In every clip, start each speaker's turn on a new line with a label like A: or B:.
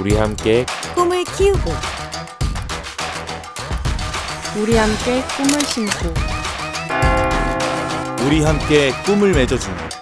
A: 우리 함께
B: 꿈을 키우고. 우리 함께 꿈을 심고.
C: 우리 함께 꿈을 맺어주는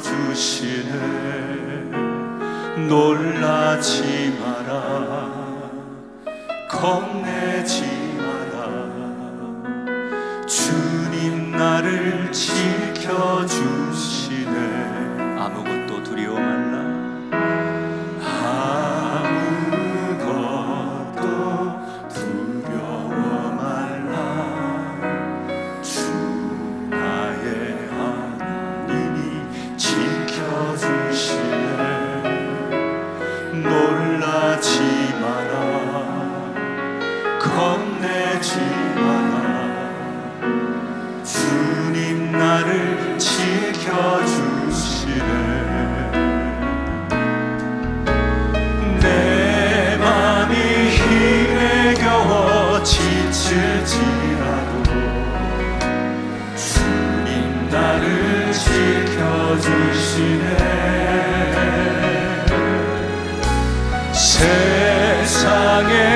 D: 주시네. 놀라지 마라. 겁내지 세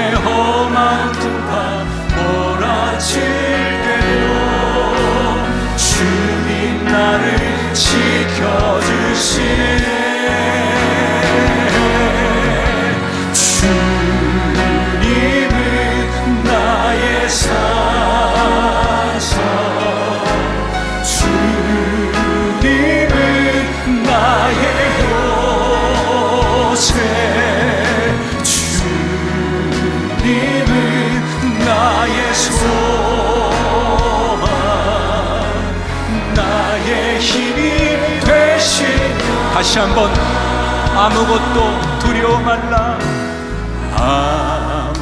D: 나의 소망. 나의 힘이 되신 다시 한번 아무것도 두려워 말라. 아무것도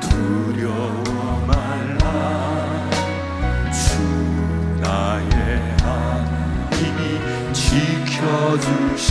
D: 두려워 말라. 주 나의 하나님이 지켜주시네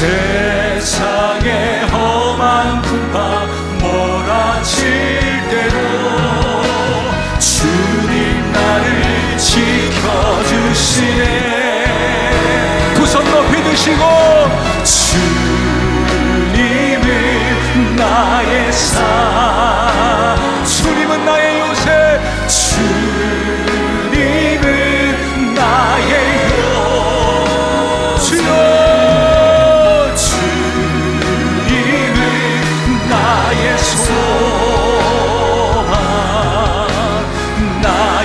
D: 세상의 험한 풍파 몰아칠 때도 주님 나를 지켜주시네. 두손 높이 드시고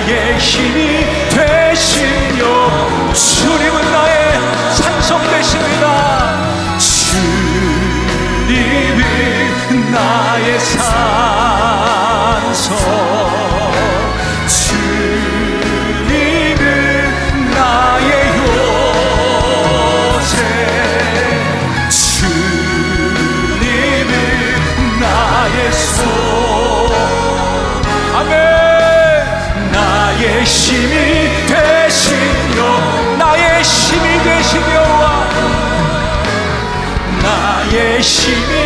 D: 나의 힘이 되시며 주님은 나의 산성 되십니다. 주님은 나의 산 나